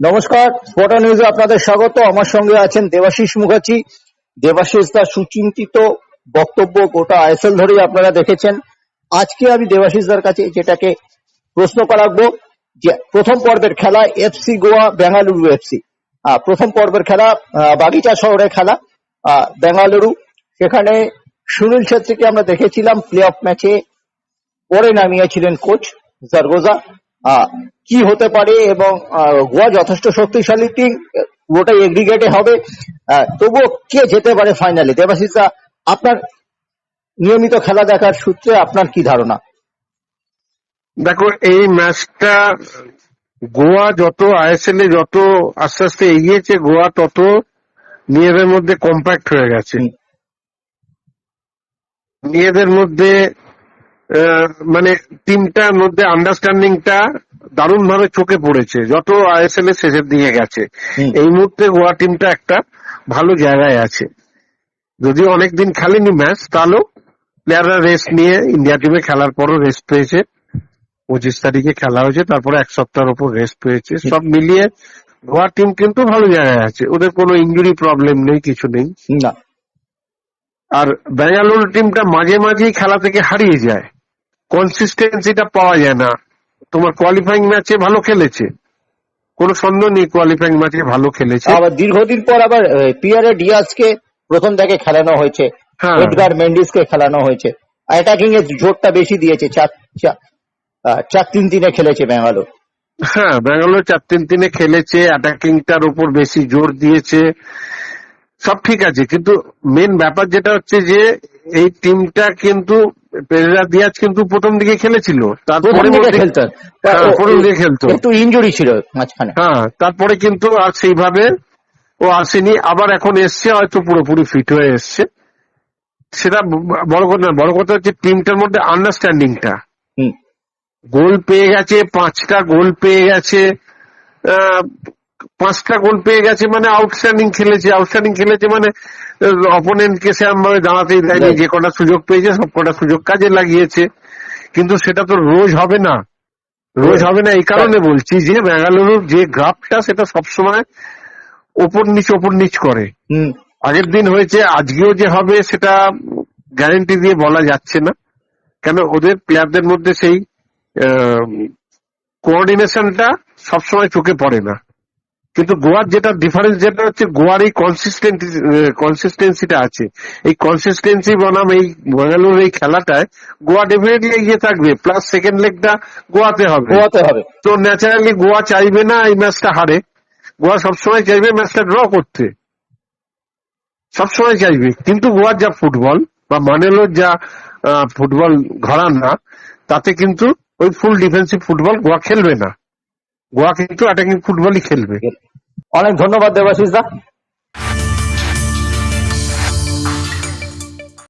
নমস্কার স্পটা নিউজে আপনাদের স্বাগত। আমার সঙ্গে আছেন দেবাশিস মুখার্জি। দেবাশিস দা সুচিন্তিত বক্তব্য গোটা আইএসএল ধরেই আপনারা দেখেছেন। আজকে আমি দেবাশিস দার কাছে যেটাকে প্রশ্ন করাবো, যে প্রথম পর্বের খেলা এফসি গোয়া বেঙ্গালুরু এফসি প্রথম পর্বের খেলা বাগিচা শহরে খেলা বেঙ্গালুরু সেখানে সুনীল ছেত্রীকে আমরা দেখেছিলাম প্লে অফ ম্যাচে পরে নামিয়েছিলেন কোচ জারগোজা কি হতে পারে এবং গোয়া যথেষ্ট শক্তিশালী টিম গোটাই এগ্রিগেটে হবে? তবুও কে যেতে পারে ফাইনালে দেবাশিস দা, আপনার নিয়মিত খেলা দেখার সূত্রে আপনার কি ধারণা? দেখো এই ম্যাচটা গোয়া যত আইএসএল এ যত আস্তে আস্তে এগিয়েছে গোয়া তত নিজেদের মধ্যে কম্প্যাক্ট হয়ে গেছে। নিজেদের মধ্যে মানে টিমটার মধ্যে আন্ডারস্ট্যান্ডিংটা দারুণ ভাবে চোখে পড়েছে। যত আইএসএল এর শেষের দিকে গেছে এই মুহূর্তে গোয়া টিমটা একটা ভালো জায়গায় আছে। যদিও অনেকদিন খেলেনি ম্যাচ তাহলেও প্লেয়াররা রেস্ট নিয়ে ইন্ডিয়া টিমে খেলার পরও রেস্ট পেয়েছে। পঁচিশ তারিখে খেলা হয়েছে তারপরে এক সপ্তাহের উপর রেস্ট পেয়েছে। সব মিলিয়ে গোয়া টিম কিন্তু ভালো জায়গায় আছে। ওদের কোনো ইঞ্জুরি প্রবলেম নেই কিছু নেই। না। আর বেঙ্গালুরু টিমটা মাঝে মাঝেই খেলা থেকে হারিয়ে যায়। কনসিস্টেন্সিটা পাওয়া যায় না। তোমার কোয়ালিফাইং ম্যাচে ভালো খেলেছে। কোনো সন্দেহ নেই কোয়ালিফাইং ম্যাচে ভালো খেলেছে। আবার দীর্ঘদিন পর আবার পিয়ারে ডিয়াজকে প্রথম থেকে খেলানো হয়েছে। হ্যাঁ। এডগার মেন্ডিসকে খেলানো হয়েছে। অ্যাটাকিং এর জোরটা বেশি দিয়েছে। চার তিন তিনে খেলেছে বেঙ্গালুরু হ্যাঁ ব্যাঙ্গালোর চার তিন তিনে খেলেছে অ্যাটাকিংটার উপর বেশি জোর দিয়েছে। সব ঠিক আছে কিন্তু মেন ব্যাপার যেটা হচ্ছে যে এই টিমটা কিন্তু পেরেরা দিয়াজ কিন্তু প্রথম দিকে খেলেছিল তারপরে প্রথম দিকে হ্যাঁ, ও- প্রথম দিকে খেলতো। একটু ইঞ্জুরি ছিল মাঝখানে। হ্যাঁ তারপরে কিন্তু আর সেইভাবে ও আসেনি আবার এখন এসছে হয়তো পুরোপুরি ফিট হয়ে এসছে। সেটা বড় কথা না বড় কথা হচ্ছে টিমটার মধ্যে আন্ডারস্ট্যান্ডিংটা গোল পেয়ে গেছে পাঁচটা গোল পেয়ে গেছে পাঁচটা গোল পেয়ে গেছে মানে আউটস্ট্যান্ডিং খেলেছে। আউটস্ট্যান্ডিং খেলেছে মানে অপোনেন্টকে সেরকম ভাবে দাঁড়াতেই দেয়নি। যে কটা সুযোগ পেয়েছে সব কটা সুযোগ কাজে লাগিয়েছে। কিন্তু সেটা তো রোজ হবে না। রোজ হবে না এই কারণে বলছি যে বেঙ্গালুরুর যে গ্রাফটা সেটা সবসময় ওপর নিচ ওপর নিচ করে। আগের দিন হয়েছে আজকেও যে হবে সেটা গ্যারেন্টি দিয়ে বলা যাচ্ছে না। কেন? ওদের প্লেয়ারদের মধ্যে সেই কোঅর্ডিনেশনটা সবসময় চোখে পড়ে না। কিন্তু গোয়ার যেটা ডিফারেন্স যেটা হচ্ছে গোয়ার এই কনসিস্টেন্ট কনসিস্টেন্সিটা আছে। এই কনসিস্টেন্সি বনাম এই বেঙ্গালুরুর এই খেলাটায় গোয়া ডেফিনেটলি এগিয়ে থাকবে। প্লাস সেকেন্ড লেগটা গোয়াতে হবে। গোয়াতে হবে। তো ন্যাচারালি গোয়া চাইবে না এই ম্যাচটা হারে। গোয়া সবসময় চাইবে ম্যাচটা ড্র করতে। সবসময় চাইবে। কিন্তু গোয়ার যা ফুটবল বা মানেলোর যা ফুটবল ফুটবল না তাতে কিন্তু ওই ফুল ডিফেন্সিভ ফুটবল গোয়া খেলবে না। গোয়া কিন্তু অ্যাটাকিং ফুটবলই খেলবে। অনেক ধন্যবাদ দেবাশিস দা